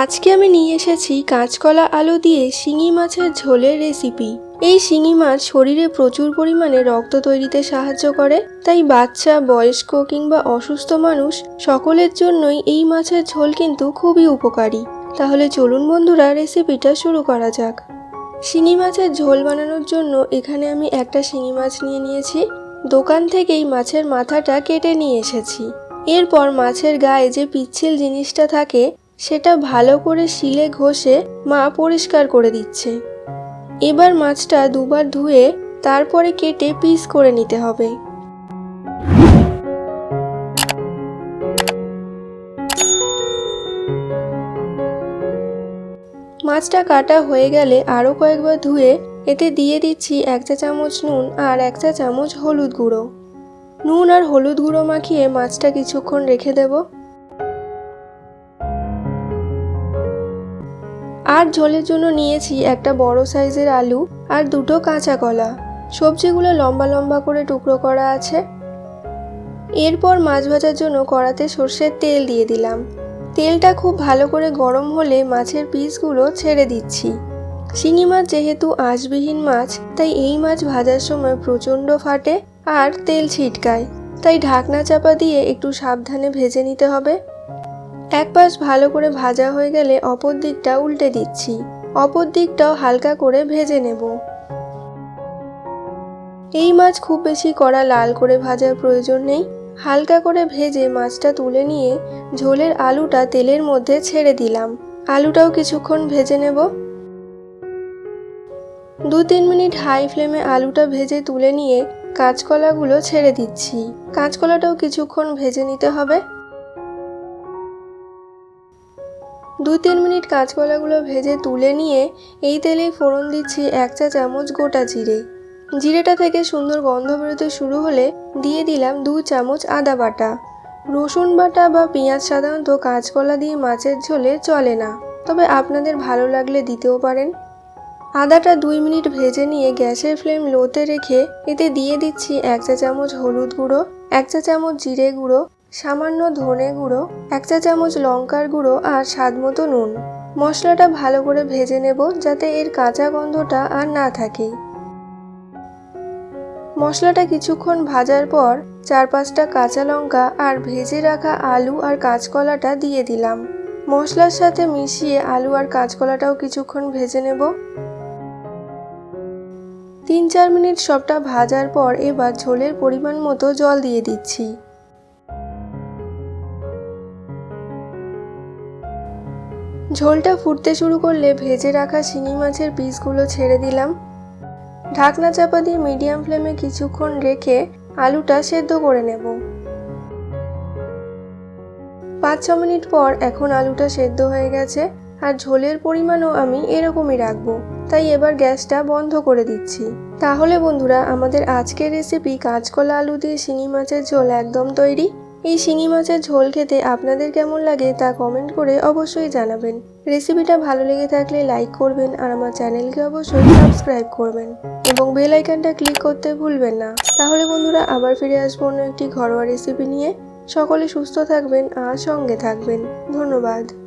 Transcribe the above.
আজকে আমি নিয়ে এসেছি কাঁচকলা আলু দিয়ে শিঙি মাছের ঝোলের রেসিপি এই শিঙি মাছ শরীরে প্রচুর পরিমাণে রক্ত তৈরিতে সাহায্য করে, তাই বাচ্চা, বয়স্ক কিংবা অসুস্থ মানুষ সকলের জন্যই এই মাছের ঝোল কিন্তু খুবই উপকারী। তাহলে চলুন বন্ধুরা রেসিপিটা শুরু করা যাক। শিঙি মাছের ঝোল বানানোর জন্য এখানে আমি একটা শিঙি মাছ নিয়ে নিয়েছি। দোকান থেকেই মাছের মাথাটা কেটে নিয়ে এসেছি। এরপর মাছের গায়ে যে পিচ্ছিল জিনিসটা থাকে সেটা ভালো করে শিলে ঘষে মা পরিষ্কার করে দিচ্ছে। এবার মাছটা দুবার ধুয়ে তারপরে কেটে পিস করে নিতে হবে। মাছটা কাটা হয়ে গেলে আরও কয়েকবার ধুয়ে এতে দিয়ে দিচ্ছি এক চা চামচ নুন আর এক চা চামচ হলুদ গুঁড়ো। নুন আর হলুদ গুঁড়ো মাখিয়ে মাছটা কিছুক্ষণ রেখে দেব। আর ঝোলের জন্য নিয়েছি একটা বড় সাইজের আলু আর দুটো কাঁচা কলা। সবজিগুলো লম্বা লম্বা করে টুকরো করা আছে। এরপর মাছ ভাজার জন্য কড়াতে সর্ষের তেল দিয়ে দিলাম। তেলটা খুব ভালো করে গরম হলে মাছের পিসগুলো ছেড়ে দিচ্ছি। শিঙি মাছ যেহেতু আঁশবিহীন মাছ, তাই এই মাছ ভাজার সময় প্রচণ্ড ফাটে আর তেল ছিটকায়। তাই ঢাকনা চাপা দিয়ে একটু সাবধানে ভেজে নিতে হবে। এক পাশ ভালো করে ভাজা হয়ে গেলে অপর দিকটা উল্টে দিচ্ছি। অপর দিকটাও হালকা করে ভেজে নেব। এই মাছ খুব বেশি কড়া লাল করে ভাজার প্রয়োজন নেই। হালকা করে ভেজে মাছটা তুলে নিয়ে ঝোলের আলুটা তেলের মধ্যে ছেড়ে দিলাম। আলুটাও কিছুক্ষণ ভেজে নেব। দু তিন মিনিট হাই ফ্লেমে আলুটা ভেজে তুলে নিয়ে কাঁচকলাগুলো ছেড়ে দিচ্ছি। কাঁচকলাটাও কিছুক্ষণ ভেজে নিতে হবে। দু তিন মিনিট কাঁচকলাগুলো ভেজে তুলে নিয়ে এই তেলেই ফোড়ন দিচ্ছি এক চা চামচ গোটা জিরে। জিরেটা থেকে সুন্দর গন্ধ বেরোতে শুরু হলে দিয়ে দিলাম দু চামচ আদা বাটা। রসুন বাটা বা পেঁয়াজ সাধারণত কাঁচকলা দিয়ে মাছের ঝোলে চলে না, তবে আপনাদের ভালো লাগলে দিতেও পারেন। আদাটা দুই মিনিট ভেজে নিয়ে গ্যাসের ফ্লেম লোতে রেখে এতে দিয়ে দিচ্ছি এক চা চামচ হলুদ গুঁড়ো, এক চা চামচ জিরে গুঁড়ো সামান্য ধনে গুঁড়ো, এক চা চামচ লঙ্কার গুঁড়ো আর স্বাদ মতো নুন। মশলাটা ভালো করে ভেজে নেব যাতে এর কাঁচা গন্ধটা আর না থাকে। মশলাটা কিছুক্ষণ ভাজার পর চার পাঁচটা কাঁচা লঙ্কা আর ভেজে রাখা আলু আর কাঁচকলাটা দিয়ে দিলাম। মশলার সাথে মিশিয়ে আলু আর কাঁচকলাটাও কিছুক্ষণ ভেজে নেব। তিন চার মিনিট সবটা ভাজার পর এবার ঝোলের পরিমাণ মতো জল দিয়ে দিচ্ছি। ঝোলটা ফুটতে শুরু করলে ভেজে রাখা শিঙি মাছের পিসগুলো ছেড়ে দিলাম। ঢাকনা চাপা দিয়ে মিডিয়াম ফ্লেমে কিছুক্ষণ রেখে আলুটা সেদ্ধ করে নেব। পাঁচ ছ মিনিট পর এখন আলুটা সেদ্ধ হয়ে গেছে আর ঝোলের পরিমাণও আমি এরকমই রাখব। তাই এবার গ্যাসটা বন্ধ করে দিচ্ছি। তাহলে বন্ধুরা, আমাদের আজকের রেসিপি কাঁচকলা আলু দিয়ে শিঙি মাছের ঝোল একদম তৈরি। এই শিঙি মাছের ঝোল খেতে আপনাদের কেমন লাগে তা কমেন্ট করে অবশ্যই জানাবেন। রেসিপিটা ভালো লেগে থাকলে লাইক করবেন আর আমার চ্যানেলকে অবশ্যই সাবস্ক্রাইব করবেন। এবং বেল আইকনটা ক্লিক করতে ভুলবেন না। তাহলে বন্ধুরা আবার ফিরে আসব অন্য একটি ঘরোয়া রেসিপি নিয়ে। সকলে সুস্থ থাকবেন আর সঙ্গে থাকবেন। ধন্যবাদ।